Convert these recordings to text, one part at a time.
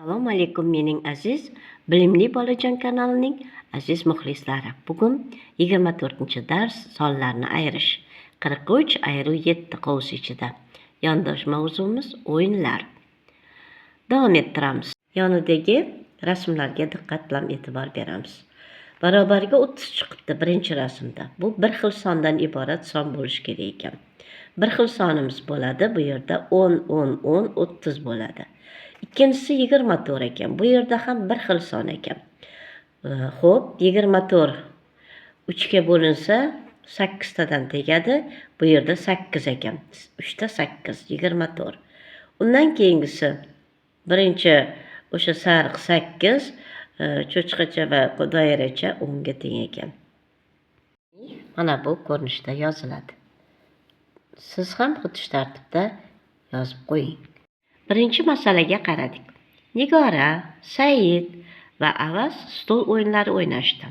assalomu alaykum mening aziz bilimli bolajon kanalining aziz muxlislari. Bugun 24 dars sonlarni ayirish. 43 ayru 7 qovus ichida yondosh mavzumiz o'yinlar. Davom ettiramiz. Yonidagi rasmlarga diqqat bilan e'tibor beramiz. Barobarga 30 chiqibdi birinchi rasmda. Bu bir xil sondan iborat son bo'lishi kerak ekan. Bir xil sonimiz bo'ladi bu yerda 10 10 10 30 bo'ladi. Ikkinchisi yigirma to'rt ekan. Bu yerda ham bir xil son ekan. Ho'p yigirma to'rt uchga bo'linsa sakkiztadan tegadi. Bu yerda sakkiz ekan. Uchta sakkiz yigirma to'rt. Undan keyingisi birinchi o'sha sariq sakkiz e, cho'chqacha va doiracha o'nga teng ekan. Mana bu ko'rinishda yoziladi. Siz ham xuddi shu tartibda yozib qo'ying. Birinchi masalaga qaradik. Nigora said va avaz stol o'yinlari o'ynashdi.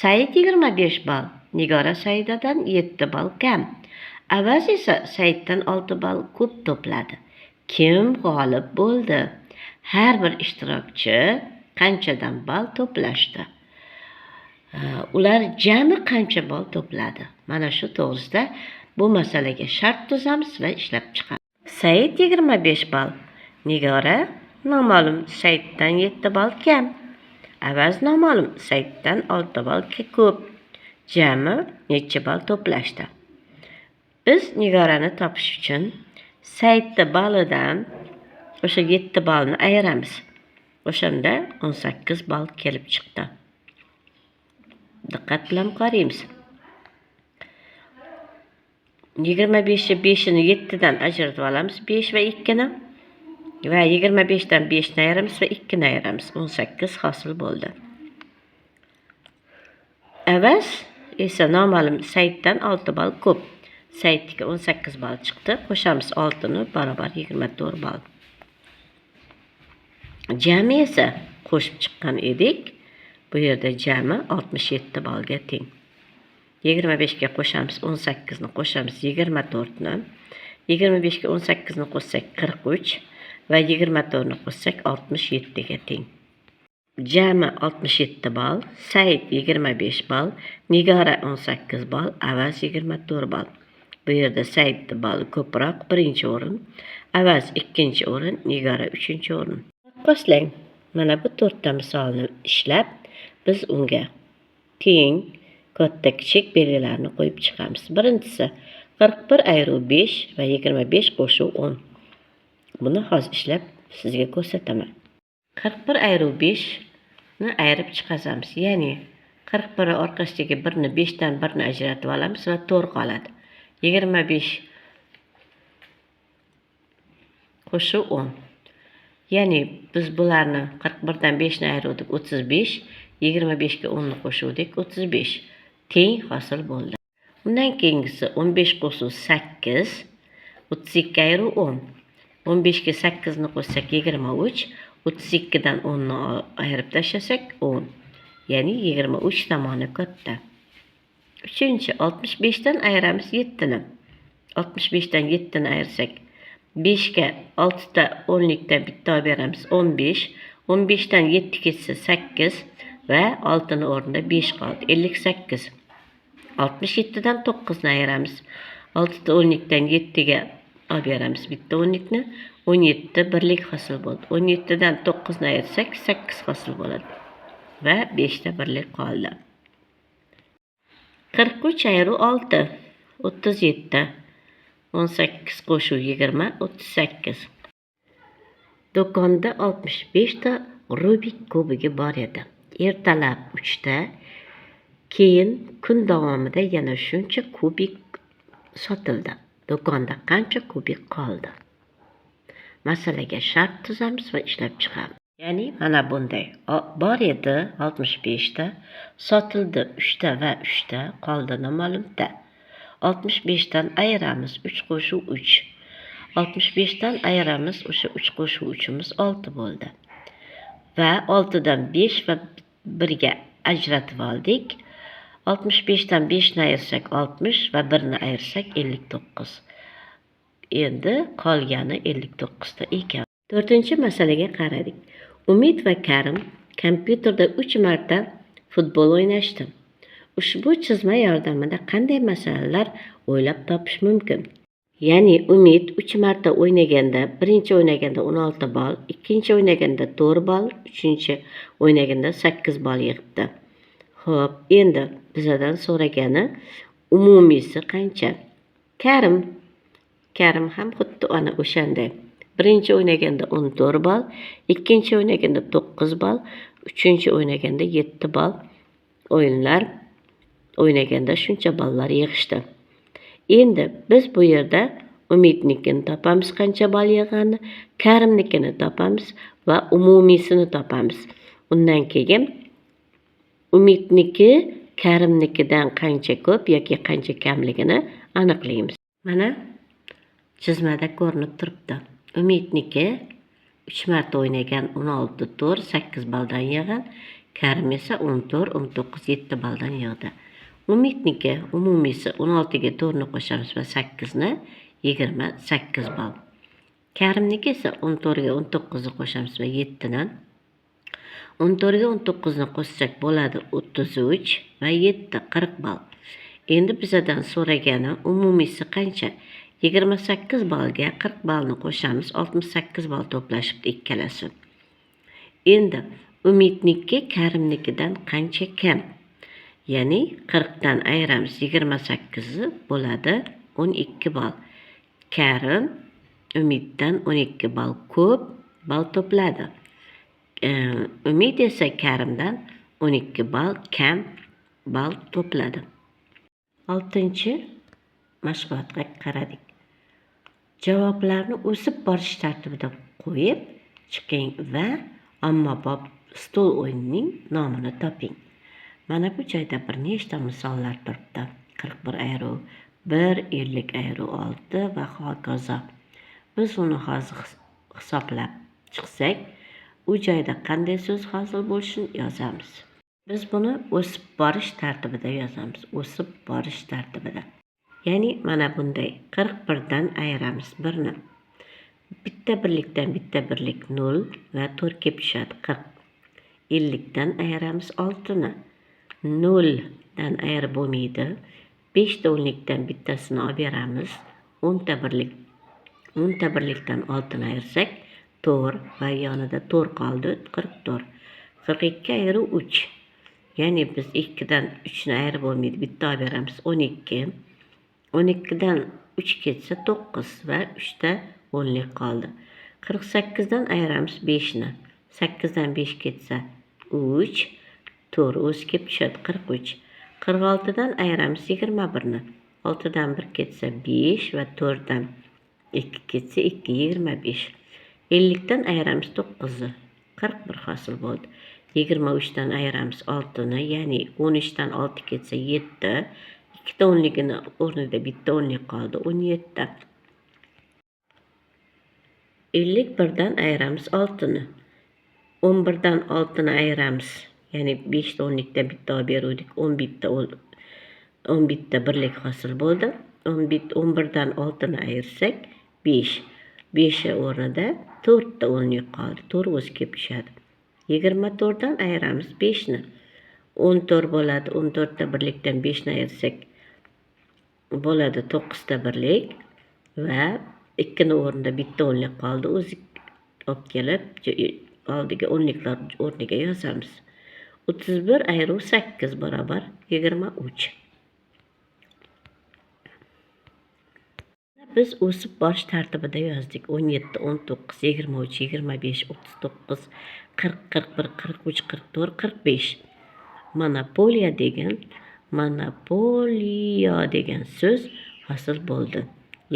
Said yigirma besh ball nigora saidadan yetti ball kam. Avaz esa saiddan olti ball ko'p to'pladi. Kim g'olib bo'ldi? Har bir ishtirokchi qanchadan ball to'plashdi? Ular jami qancha ball to'pladi? Mana shu to'g'risida bu masalaga shart tuzamiz va ishlab chiqamiz. Said yigirma besh ball nigora noma'lum saiddan yetti ball kam. Avaz noma'lum saiddan olti ball ko'p. Jami necha ball to'plashdi? Biz nigorani topish uchun saidni ballidan o'sha yetti ballni ayiramiz. O'shanda o'n sakkiz ball kelib chiqdi. Diqqat bilan qaraymiz yigirma beshni beshini yettidan ajratib olamiz besh va ikkini Və 25-dən 5 nəyə rəms və 2 nəyə rəms? 18 xasıl bo'ldi. Əvəz isə naməlum Səiddən 6 bal ko'p. Səiddəki 18 bal chiqdi. Qo'shamiz 6ni barobar 24 bal. Cəmi isə qo'shib chiqqan edik. Bu yerda cəmi 67 balga teng. 25-ga qo'shamiz 18ni qo'shamiz 24ni. 25 ga 18 ni qo'shsak 43 va 24ni qo'shsak oltmish yettiga teng. Jami oltmish yetti ball said yigirma besh ball nigora o'n sakkiz ball avaz yigirma to'rt ball. Bu yerda saidni balli ko'proq birinchi o'rin avaz ikkinchi o'rin nigora uchinchi o'rin. Boshlang mana bu to'rtta misolni ishlab biz unga teng katta kichik belgilarni qo'yib chiqamiz. Birinchisi qirq bir ayruv besh va yigirma besh qo'shuv o'n. Buni hozir ishlab sizga ko'rsataman. Qirq bir ayruv beshni ayirib chiqazamiz. Ya'ni qirq bir orqasidagi birni beshdan birni ajratib olamiz va to'rt qoladi. Yigirma besh qo'shib o'n. Ya'ni biz bularni qirq birdan beshni ayiruvdik o'ttiz besh yigirma beshga o'nni qo'shuvdik o'ttiz besh. Teng hosil bo'ldi. Undan keyingisi o'n besh qo'shuv sakkiz o'ttiz ikki ayru o'n. 15ga 8 ni qo'shsak 23, 32 dan 10 ni ayirib tashlasak 10. Ya'ni 23 tomoni katta. 3-chi 65 dan ayiramiz 7 ni. 65 dan 7 ni ayirsak 5 ga 6 ta 10 dan bitta beramiz 15. 15 dan 7 ketsa 8 va 6 ni o'rnida 5 qoldi. 58. 67 dan 9 ni ayiramiz. 6 ta 10 dan 7 ga olib beramiz bitta o'nlikni o'n yetti birlik hosil bo'ldi. o'n yettidan to'qqizni ayirsak sakkiz hosil bo'ladi. Va beshta birlik qoldi. qirq uch ayru olti o'ttiz yetti o'n sakkiz qo'shuv yigirma o'ttiz sakkiz. Do'konda oltmish beshta rubik kubogi bor edi. Ertalab uchta keyin kun davomida yana shuncha kubik sotildi. Do'konda qancha kubik qoldi? Masalaga shart tuzamiz va ishlab chiqamiz. Ya'ni mana bunday bor edi 65 ta, sotildi 3 ta va 3 ta, qoldi noma'lumda. 65 dan ayiramiz 3 qo'shuv 3. 65 dan ayiramiz o'sha 3 qo'shuv 3 imiz 6 bo'ldi. Va 6 dan 5 va 1 ga ajratib oldik oltmish beshdan beshni ayirsak oltmish va birni ayirsak ellik to'qqiz endi qolgani ellik to'qqizta ekan to'rtinchi masalaga qaradik umid va karim kompyuterda uch marta futbol o'ynashdi ushbu chizma yordamida qanday masalalar o'ylab topish mumkin ya'ni umid uch marta o'ynaganda birinchi o'ynaganda o'n olti ball ikkinchi o'ynaganda to'rt ball uchinchi o'ynaganda sakkiz ball yig'ibdi Xo'p, endi bizadan so'ragani umumiysi qancha? Karim. Karim ham xuddi ana o'shanday. Birinchi o'ynaganda o'n to'rt ball ikkinchi o'ynaganda to'qqiz ball uchinchi o'ynaganda yetti ball. O'yinlar o'ynaganda shuncha ballar yig'ishdi. Endi biz bu yerda umidnikini topamiz qancha ball yig'ganini karimnikini topamiz va umumiysini topamiz. Undan keyin umidniki karimnikidan qancha ko'p yoki qancha kamligini aniqlaymiz. Mana chizmada ko'rinib turibdi. Umidniki uch marta o'ynagan o'n olti to'rt sakkiz balldan yig'gan karim esa o'n to'rt o'n to'qqiz yetti balldan yig'di umidniki umumiysi o'n oltiga to'rtni qo'shamiz va sakkizni yigirma sakkiz ball karimniki esa o'n to'rtga o'n to'qqizni qo'shamiz va yettidan o'n to'rtga o'n to'qqizni qo'shsak bo'ladi o'ttiz uch va yetti qirq ball. Endi bizadan so'ragani umumiysi qancha? Yigirma sakkiz ballga qirq ballni qo'shamiz oltmish sakkiz ball to'plashibdi ikkalasi endi umidniki karimnikidan qancha kam? Ya'ni qirqdan ayiramiz yigirma sakkizi bo'ladi o'n ikki ball. Karim umiddan o'n ikki ball ko'p ball to'pladi. Umid esa karimdan o'n ikki ball kam ball to'pladi. Oltinchi mashg'ulotga qaradik. Javoblarni o'sib borish tartibida qo'yib chiqing va ommabop stol o'yinining nomini toping. Mana bu joyda bir nechta misollar turibdi. Qirq bir ayru bir ellik ayru olti va hokazo. Biz uni hozir hisoblab chiqsak u joyda qanday so'z hosil bo'lishini yozamiz. Biz buni o'sib borish tartibida yozamiz o'sib borish tartibida. Ya'ni mana bunday qirq birdan ayiramiz birni bitta birlikdan bitta birlik nol va to'rt kelib tushadi qirq. Ellikdan ayiramiz oltini. Noldan ayirib bo'lmaydi. Beshta o'nlikdan bittasini olib beramiz. O'nta birlik o'nta birlikdan oltini ayirsak to'rt va yonida to'rt qoldi qirq to'rt. Qirq ikki ya'ni biz ikkidan uchni ayirib bo'lmaydi bitta olib beramiz. o'n ikki. o'n ikkidan uch ketsa to'qqiz va uchta o'nlik qoldi. Qirq sakkizdan ayiramiz beshni. Sakkizdan besh ketsa uch to'rt o'zi kelib tushadi qirq uch. Qirq oltidan ayiramiz yigirma birni. Oltidan bir ketsa besh va to'rtdan ikki ketsa ikki yigirma besh ellikdan ayiramiz to'qqizni qirq bir hosil bo'ldi. Yigirma uchdan ayiramiz oltini ya'ni o'n uchdan olti ketsa yetti ikkita o'nligini o'rnida bitta o'nlik qoldi o'n yetti. Ellik birdan ayiramiz oltini o'n birdan oltini ayiramiz ya'ni beshta o'nlikda bitta olib beruvdik o'n bitta o'n bitta birlik hosil bo'ldi. O'n bit o'n birdan oltini ayirsak besh beshi o'rnida to'rtta o'nlik qoldi kelib tushadi yigirma to'rtdan ayiramiz beshni. O'n to'rt bo'ladi o'n to'rtta birlikdan beshni ayirsak bo'ladi to'qqizta birlik va ikkini o'rnida bitta o'nlik qoldi o'zi olib kelib oldiga o'nliklar o'rniga yozamiz. O'ttiz bir ayruv sakkiz barobar yigirma uch biz o'sib borish tartibida yozdik. o'n yetti o'n to'qqiz yigirma uch yigirma besh o'ttiz to'qqiz qirq qirq bir qirq uch qirq to'rt qirq besh. Monopoliya degan monopoliya degan so'z hosil bo'ldi.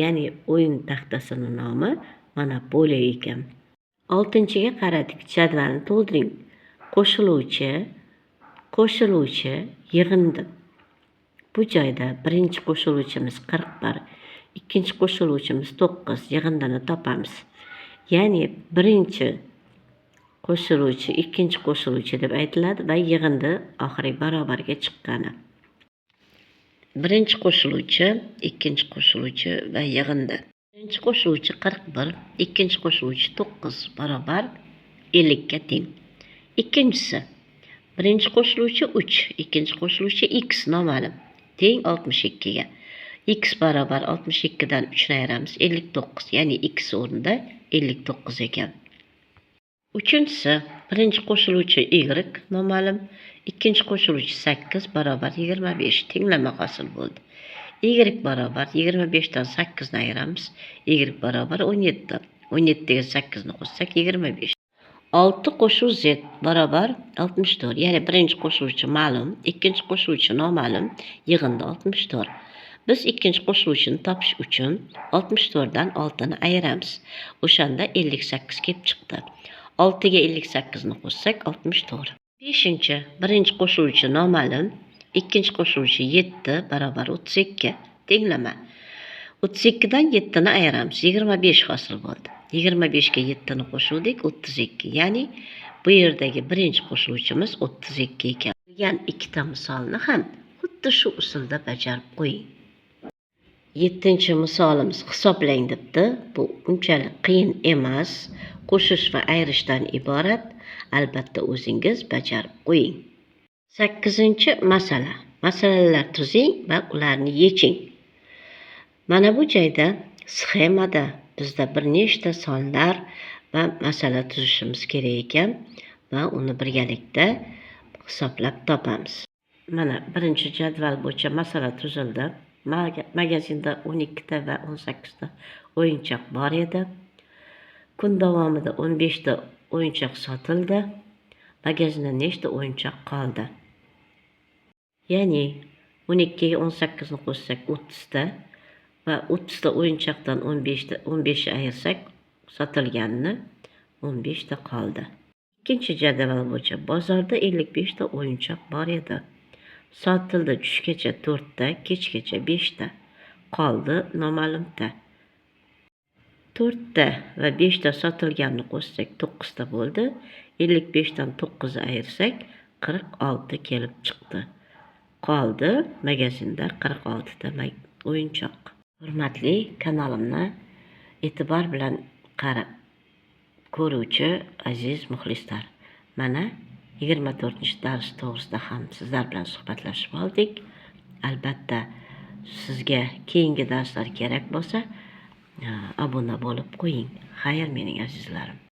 Ya'ni o'yin taxtasini nomi monopoliya ekan. Oltinchiga qaradik. Jadvalni to'ldiring qo'shiluvchi qo'shiluvchi yig'indi. Bu joyda birinchi qo'shiluvchimiz qirq bir ikkinchi qo'shiluvchimiz to'qqiz yig'indini topamiz. Ya'ni birinchi qo'shiluvchi ikkinchi qo'shiluvchi deb aytiladi va yig'indi oxiri barobarga chiqqani. Birinchi qo'shiluvchi ikkinchi qo'shiluvchi va yig'indi. Birinchi qo'shiluvchi qirq bir ikkinchi qo'shiluvchi to'qqiz barobar ellikka teng. Ikkinchisi birinchi qo'shiluvchi uch ikkinchi qo'shiluvchi x noma'lum teng oltmish ikkiga. x barabar 62'den 3'ünü ayıramız. 59. Yani x o'rnida 59 ekan. Uchinchisi, birinchi qo'shiluvchi y noma'lum, ikkinchi qo'shiluvchi 8 barobar 25 tenglama hosil bo'ldi. y barobar 25 dan 8 ni ayiramiz. y barobar 17. 17 ga 8 ni qo'shsak 25. 6 qo'shuv z barobar 64. Ya'ni birinchi qo'shuvchi ma'lum, ikkinchi qo'shuvchi noma'lum, yig'indi 64. Biz ikkinchi qo'shuv uchun topish uchun 64 dan 6 ni ayiramiz. O'shanda 58 kelib chiqdi. 6 ga 58 ni qo'shsak 64. 5-chi, birinchi qo'shuvchi noma'lum, ikkinchi qo'shuvchi 7 barobar 32. Tenglama. 32 dan 7 ni ayiramiz. 25 hosil bo'ldi. 25 ga 7 ni qo'shuvdik 32. Ya'ni bu yerdagi birinchi qo'shuvchimiz 32 ekan. Bilgan ikkita misolni ham xuddi shu usulda bajarib qo'ying. Yettinchi misolimiz hisoblang debdi. Bu unchalik qiyin emas. Qo'shish va ayirishdan iborat. Albatta o'zingiz bajarib qo'ying. Sakkizinchi masala. Masalalar tuzing va ularni yeching. Mana bu joyda sxemada bizda bir nechta sonlar va masala tuzishimiz kerak ekan va uni birgalikda hisoblab topamiz. Mana birinchi jadval bo'yicha masala tuzildi. magazində 12-də və 18-də oyuncaq var idi. Gün davamında 15-də oyuncaq satıldı. Magazində neçdə oyuncaq qaldı? Yəni 12-yə 18-ni qoşsaq 30-da və 30-da oyuncaqdan 15-də 15-i ayırsaq satılganini 15-də qaldı. İkinci cədvəl bo'yicha bozorda 55 ta o'yinchoq bor edi. Sotildi tushgacha to'rtta kechgacha beshta qoldi noma'lumda. To'rtta va beshta sotilganini qo'shsak to'qqizta bo'ldi. Ellik beshdan to'qqizni ayirsak qirq olti kelib chiqdi. Qoldi magazinda qirq oltita o'yinchoq. Hurmatli kanalimni e'tibor bilan qarab ko'ruvchi aziz muxlislar mana yigirma to'rtinchi dars to'g'risida ham sizlar bilan suhbatlashib oldik. Albatta sizga keyingi darslar kerak bo'lsa e, obuna bo'lib qo'ying. Xayr mening azizlarim.